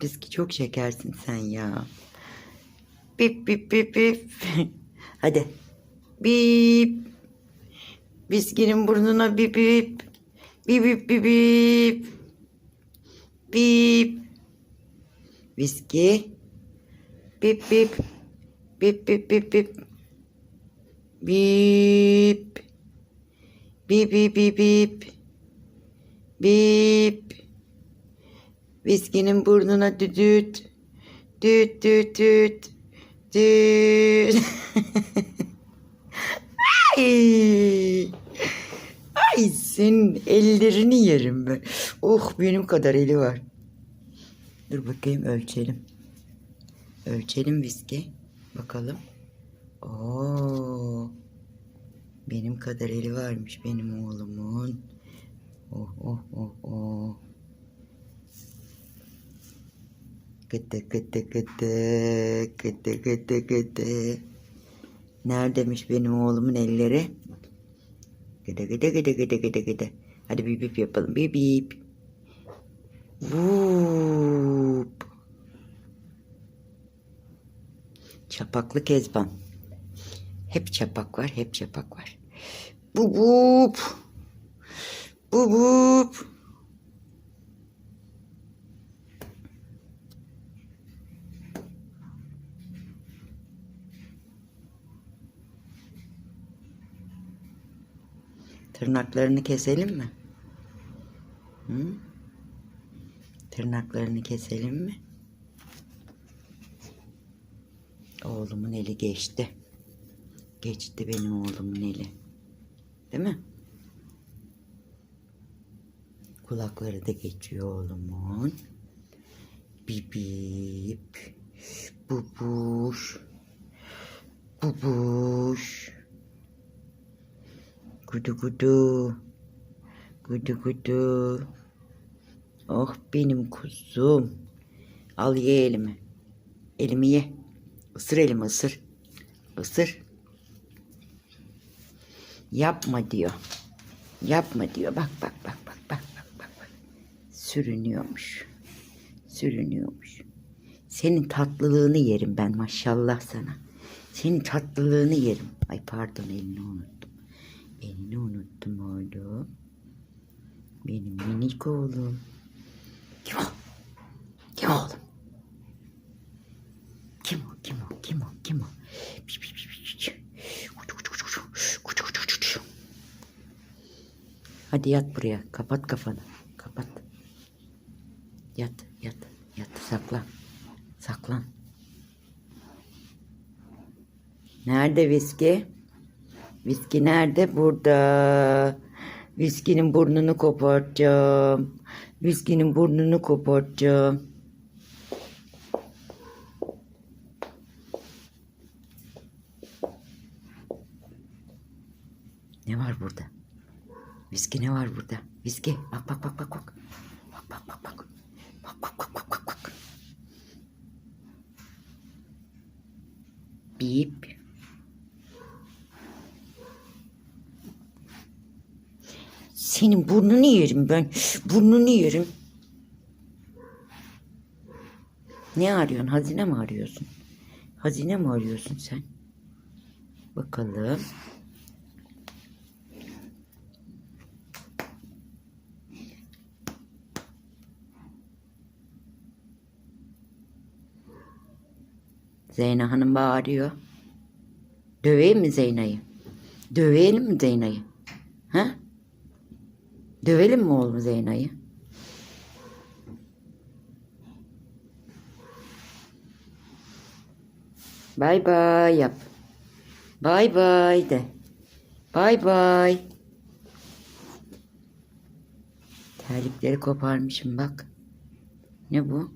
Biski çok şekersin sen ya. Bip bip bip bip. Hadi. Bip. Biskinin burnuna bip bip. Bip bip bip bip. Bip. Viski. Bip bip. Bip bip bip bip. Bip. Bip bip bip bip. Bip. Viskinin burnuna düdüt. Düt düt düt. Düt. Ay. Ay senin ellerini yerim ben. Oh benim kadar eli var. Dur bakayım ölçelim. Ölçelim viski. Bakalım. Oo. Benim kadar eli varmış benim oğlumun. Oh oh oh oh. Gıdı gıdı gıdı. Gıdı gıdı gıdı. Neredeymiş benim oğlumun elleri? Gıdı gıdı gıdı gıdı gıdı gıdı. Hadi bip bip yapalım. Bip bip. Vup. Çapaklı kezban. Hep çapak var, hep çapak var. Bu bup. Tırnaklarını keselim mi? Hı? Tırnaklarını keselim mi? Oğlumun eli geçti. Geçti benim oğlumun eli. Değil mi? Kulakları da geçiyor oğlumun. Bibip. Bubuş. Bubuş. Gudu gudu. Gudu gudu. Oh benim kuzum. Al ye elimi. Elimi ye. Isır elimi ısır. Isır. Yapma diyor. Yapma diyor. Bak bak bak bak bak bak bak. bak. Sürünüyormuş. Sürünüyormuş. Senin tatlılığını yerim ben maşallah sana. Senin tatlılığını yerim. Ay pardon elini unuttum. Elini unuttum oğlum. Benim minik oğlum. Kim o? Kim oğlum? Kim o? Kim o? Kim o? Kim o? Hadi yat buraya. Kapat kafanı. Kapat. Yat, yat, yat. Saklan. Saklan. Nerede viski? Viski nerede? Burada. Viskinin burnunu kopartacağım. Viskinin burnunu kopartacağım. Ne var burada? Viski ne var burada? Viski. Bak bak bak bak bak. Bak bak bak bak. Bak bak bak bak bak bak. Bip. Senin burnunu yerim ben. Burnunu yerim. Ne arıyorsun? Hazine mi arıyorsun? Hazine mi arıyorsun sen? Bakalım. Zeyna Hanım bağırıyor. Döveyim mi Zeyna'yı? Dövelim mi Zeyna'yı? Ha? Dövelim mi oğlum Zeyna'yı? Bay bay yap. Bay bay de. Bay bay. Terlikleri koparmışım bak. Ne bu?